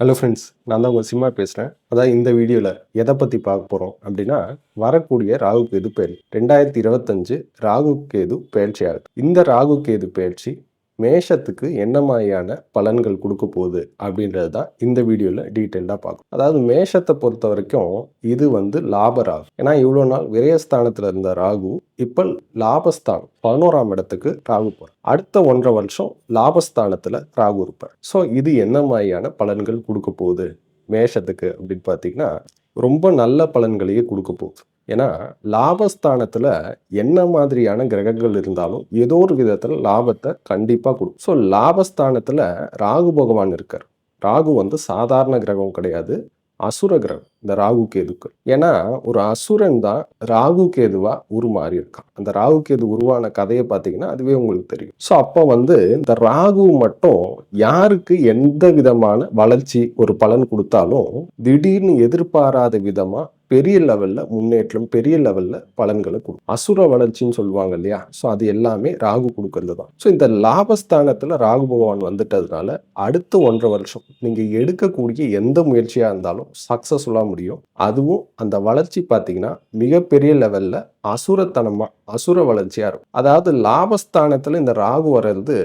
Hello friends நான் தான் உங்கள் சிம்மா பேசுகிறேன் அதான் இந்த வீடியோவில் எதை பற்றி பார்க்க போகிறோம் அப்படின்னா வரக்கூடிய ராகு கேது பயிற்சி. ரெண்டாயிரத்தி இருபத்தஞ்சு ராகு கேது பயிற்சி ஆகுது இந்த ராகு கேது பயிற்சி மேஷத்துக்கு என்ன மாதிரியான பலன்கள் கொடுக்க போகுது அப்படின்றது தான் இந்த வீடியோவில் டீட்டெயில்டாக பார்க்கும் அதாவது மேஷத்தை பொறுத்த வரைக்கும் இது வந்து லாப ராகு. ஏன்னா இவ்வளோ நாள் விரயஸ்தானத்தில் இருந்த ராகு இப்போ லாபஸ்தானம் பதினோராம் இடத்துக்கு ராகு போகிறார் அடுத்த ஒன்றரை வருஷம் லாபஸ்தானத்தில் ராகு இருப்பார். ஸோ இது என்ன மாதிரியான பலன்கள் கொடுக்க போகுது மேஷத்துக்கு அப்படின்னு பார்த்தீங்கன்னா ரொம்ப நல்ல பலன்களையே கொடுக்க போகுது. ஏன்னா லாபஸ்தானத்தில் என்ன மாதிரியான கிரகங்கள் இருந்தாலும் ஏதோ ஒரு விதத்தில் லாபத்தை கண்டிப்பாக கொடுக்கும் ஸோ லாபஸ்தானத்தில் ராகு பகவான் இருக்கார். ராகு வந்து சாதாரண கிரகம் கிடையாது. அசுர கிரகம் இந்த ராகு கேதுக்கள். ஏன்னா ஒரு அசுரன் தான் ராகு கேதுவா உருமாறி இருக்கான் அந்த ராகு கேது உருவான கதையை பார்த்தீங்கன்னா அதுவே உங்களுக்கு தெரியும். ஸோ அப்போ வந்து இந்த ராகு மட்டும் யாருக்கு எந்த விதமான வளர்ச்சி ஒரு பலன் கொடுத்தாலும் திடீர்னு எதிர்பாராத விதமாக பெரிய லெவலில் முன்னேற்றம் பெரிய லெவலில் பலன்களை கொடுக்கும் அசுர வளர்ச்சின்னு சொல்லுவாங்க இல்லையா? ஸோ அது எல்லாமே ராகு கொடுக்கறது தான் ஸோ இந்த லாபஸ்தானத்தில் ராகு பகவான் வந்துட்டதுனால அடுத்த ஒன்றரை வருஷம் நீங்கள் எடுக்கக்கூடிய எந்த முயற்சியாக இருந்தாலும் சக்ஸஸ்ஃபுல்லாக முடியும். அதுவும் அந்த வளர்ச்சி பார்த்தீங்கன்னா மிகப்பெரிய லெவலில் அசுரத்தனமாக அசுர வளர்ச்சியாக இருக்கும். அதாவது லாபஸ்தானத்தில் இந்த ராகு வர்றது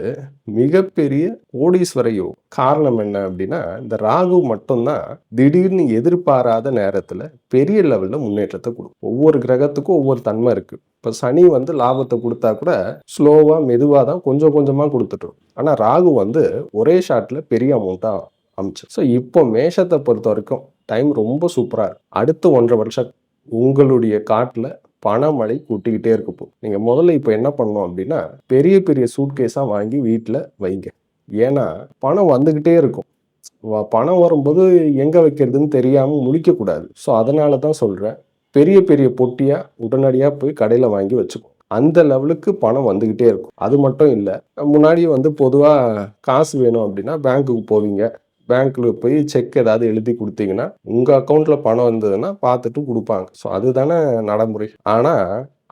மிகப்பெரிய கோடீஸ்வர யோகம் காரணம் என்ன அப்படின்னா இந்த ராகு மட்டும்தான் திடீர்னு எதிர்பாராத நேரத்தில் பெரிய லெவலில் முன்னேற்றத்தை கொடுக்கும். ஒவ்வொரு கிரகத்துக்கும் ஒவ்வொரு தன்மை இருக்குது இப்போ சனி வந்து லாபத்தை கொடுத்தா கூட ஸ்லோவாக மெதுவாக தான் கொஞ்சம் கொஞ்சமாக கொடுத்துட்ரும் ஆனால் ராகு வந்து ஒரே ஷாட்டில் பெரிய அமௌண்ட்டாக அமைச்சு. ஸோ இப்போ மேஷத்தை பொறுத்த வரைக்கும் டைம் ரொம்ப சூப்பராக இருக்கு. அடுத்த ஒன்றரை வருஷம் உங்களுடைய காட்டில் பணமழை கூட்டிக்கிட்டே இருக்கும் நீங்கள் முதல்ல இப்போ என்ன பண்ணணும் அப்படின்னா பெரிய பெரிய சூட்கேஸாக வாங்கி வீட்டில் வைங்க. ஏன்னா பணம் வந்துக்கிட்டே இருக்கும். பணம் வரும்போது எங்கே வைக்கிறதுன்னு தெரியாமல் முடிக்கக்கூடாது ஸோ அதனால தான் சொல்கிறேன் பெரிய பெரிய பொட்டியாக உடனடியாக போய் கடையில் வாங்கி வச்சுக்கோ. அந்த லெவலுக்கு பணம் வந்துக்கிட்டே இருக்கும். அது மட்டும் இல்லை முன்னாடி வந்து பொதுவாக காசு வேணும் அப்படின்னா பேங்க்குக்கு போவீங்க. பேங்க்கில் போய் செக் ஏதாவது எழுதி கொடுத்தீங்கன்னா உங்கள் அக்கௌண்ட்டில் பணம் வந்ததுன்னா பார்த்துட்டு கொடுப்பாங்க. ஸோ அதுதானே நடைமுறை. ஆனால்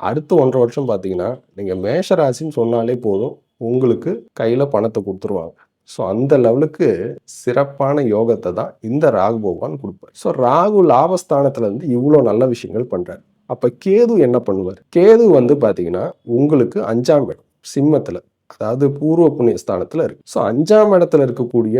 அடுத்த ஒன்றரை வருஷம் பார்த்தீங்கன்னா நீங்கள் மேஷ ராசின்னு சொன்னாலே போதும் உங்களுக்கு கையில் பணத்தை கொடுத்துருவாங்க. ஸோ அந்த லெவலுக்கு சிறப்பான யோகத்தை தான் இந்த ராகு பகவான் கொடுப்பார். ஸோ ராகு லாபஸ்தானத்துலேருந்து இவ்வளோ நல்ல விஷயங்கள் பண்ணுறாரு அப்போ கேது என்ன பண்ணுவார்? கேது வந்து பார்த்தீங்கன்னா உங்களுக்கு அஞ்சாம் இடம் சிம்மத்தில் அதாவது பூர்வ புண்ணிய ஸ்தானத்தில் இருக்கு. ஸோ அஞ்சாம் இடத்துல இருக்கக்கூடிய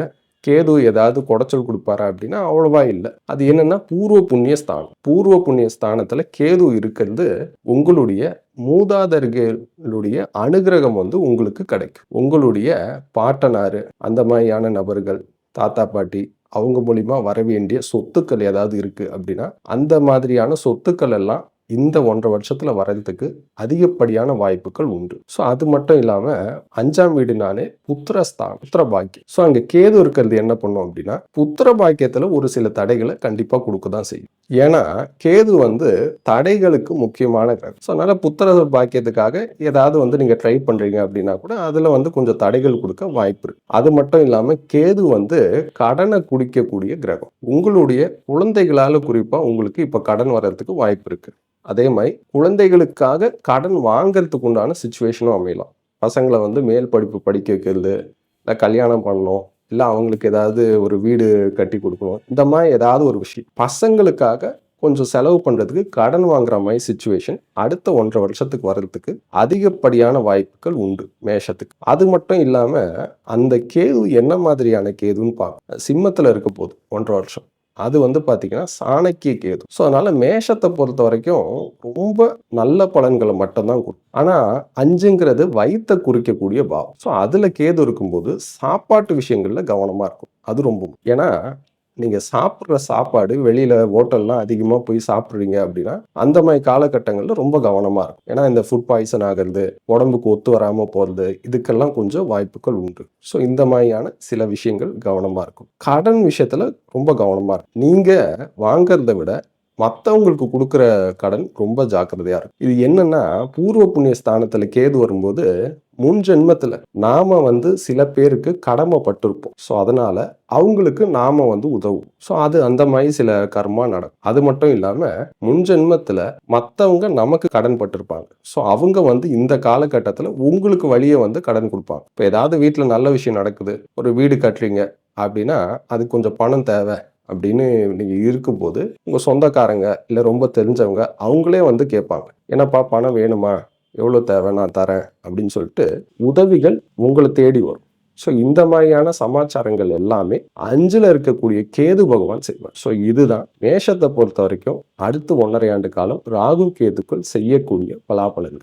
கேது ஏதாவது குடைச்சல் கொடுப்பாரா அப்படின்னா அவ்வளவா இல்லை. அது என்னன்னா பூர்வ புண்ணிய ஸ்தானம் பூர்வ புண்ணிய ஸ்தானத்துல கேது இருக்கிறது உங்களுடைய மூதாதர்களுடைய அனுகிரகம் வந்து உங்களுக்கு கிடைக்கும். உங்களுடைய பாட்டனாரு அந்த மாதிரியான நபர்கள் தாத்தா பாட்டி அவங்க மூலிமா வர வேண்டிய சொத்துக்கள் ஏதாவது இருக்குது அப்படின்னா அந்த மாதிரியான சொத்துக்கள் எல்லாம் இந்த ஒன்றரை வருஷத்தில் வர்றதுக்கு அதிகப்படியான வாய்ப்புகள் உண்டு. ஸோ அது மட்டும் இல்லாமல் அஞ்சாம் வீடுனாலே புத்திரஸ்தான் புத்திர பாக்கியம் ஸோ அங்கே கேது இருக்கிறது என்ன பண்ணும் அப்படின்னா புத்திர பாக்கியத்தில் ஒரு சில தடைகளை கண்டிப்பாக கொடுக்க தான் செய்யும். ஏன்னா கேது வந்து தடைகளுக்கு முக்கியமான கிரகம். ஸோ அதனால் புத்திர பாக்கியத்துக்காக ஏதாவது வந்து நீங்கள் ட்ரை பண்ணுறீங்க அப்படின்னா கூட அதில் வந்து கொஞ்சம் தடைகள் கொடுக்க வாய்ப்பு இருக்கு. அது மட்டும் இல்லாமல் கேது வந்து கடனை குடிக்கக்கூடிய கிரகம். உங்களுடைய குழந்தைகளால் குறிப்பாக உங்களுக்கு இப்போ கடன் வர்றதுக்கு வாய்ப்பு இருக்குது அதே மாதிரி குழந்தைகளுக்காக கடன் வாங்கிறதுக்கு உண்டான சுச்சுவேஷனும் அமையலாம். பசங்களை வந்து மேல் படிப்பு படிக்க வைக்கிறது இல்லை கல்யாணம் பண்ணணும் இல்லை அவங்களுக்கு ஏதாவது ஒரு வீடு கட்டி கொடுக்கணும். இந்த மாதிரி ஏதாவது ஒரு விஷயம். பசங்களுக்காக கொஞ்சம் செலவு பண்ணுறதுக்கு கடன் வாங்குற மாதிரி சுச்சுவேஷன் அடுத்த ஒன்றரை வருஷத்துக்கு வர்றதுக்கு அதிகப்படியான வாய்ப்புகள் உண்டு மேஷத்துக்கு. அது மட்டும் இல்லாமல் அந்த கேது என்ன மாதிரியான கேதுன்னு பார்க்க சிம்மத்தில் இருக்க போகுது ஒன்றரை வருஷம். அது வந்து பார்த்தீங்கன்னா சாணக்கிய கேது. ஸோ அதனால் மேஷத்தை பொறுத்த வரைக்கும் ரொம்ப நல்ல பலன்களை மட்டும்தான் கொடுக்கும் ஆனால் அஞ்சுங்கிறது வயிற்றை குறிக்கக்கூடிய பாவம். ஸோ அதில் கேது இருக்கும்போது சாப்பாட்டு விஷயங்களில் கவனமாக இருக்கும். அது ரொம்ப ஏன்னா நீங்கள் சாப்பிட்ற சாப்பாடு வெளியில் ஹோட்டல்லாம் அதிகமாக போய் சாப்பிட்றீங்க அப்படின்னா அந்த மாதிரி காலகட்டங்களில் ரொம்ப கவனமாக இருக்கும். ஏன்னா இந்த ஃபுட் பாய்சன் ஆகிறது உடம்புக்கு ஒத்து வராமல் போகிறது இதுக்கெல்லாம் கொஞ்சம் வாய்ப்புகள் உண்டு. ஸோ இந்த மாதிரியான சில விஷயங்கள் கவனமாக இருக்கும். கடன் விஷயத்தில் ரொம்ப கவனமாக இருக்கும். நீங்கள் வாங்கிறத விட மற்றவங்களுக்கு கொடுக்குற கடன் ரொம்ப ஜாக்கிரதையாக இருக்கும். இது என்னென்னா பூர்வ புண்ணிய ஸ்தானத்தில் கேது வரும்போது முன் ஜென்மத்தில் நாம வந்து சில பேருக்கு கடமைப்பட்டிருப்போம். ஸோ அதனால அவங்களுக்கு நாம வந்து உதவும். ஸோ அது அந்த மாதிரி சில கர்மா நடக்கும். அது மட்டும் இல்லாமல் முன் ஜென்மத்தில் மற்றவங்க நமக்கு கடன் பட்டிருப்பாங்க. ஸோ அவங்க வந்து இந்த காலகட்டத்தில் உங்களுக்கு வழியை வந்து கடன் கொடுப்பாங்க. இப்போ ஏதாவது வீட்டில் நல்ல விஷயம் நடக்குது ஒரு வீடு கட்டுறீங்க அப்படின்னா அதுக்கு கொஞ்சம் பணம் தேவை அப்படின்னு நீங்கள் இருக்கும்போது உங்கள் சொந்தக்காரங்க இல்லை ரொம்ப தெரிஞ்சவங்க அவங்களே வந்து கேட்பாங்க. என்னப்பா பணம் வேணுமா? எவ்வளோ தேவை நான் தரேன் அப்படின்னு சொல்லிட்டு உதவிகள் உங்களை தேடி வரும். ஸோ இந்த மாதிரியான சமாச்சாரங்கள் எல்லாமே அஞ்சில் இருக்கக்கூடிய கேது பகவான் செய்வார். ஸோ இதுதான் மேஷத்தை பொறுத்த வரைக்கும் அடுத்து ஒன்றரை ஆண்டு காலம் ராகு கேதுக்குள் செய்யக்கூடிய பலாபலன்கள்.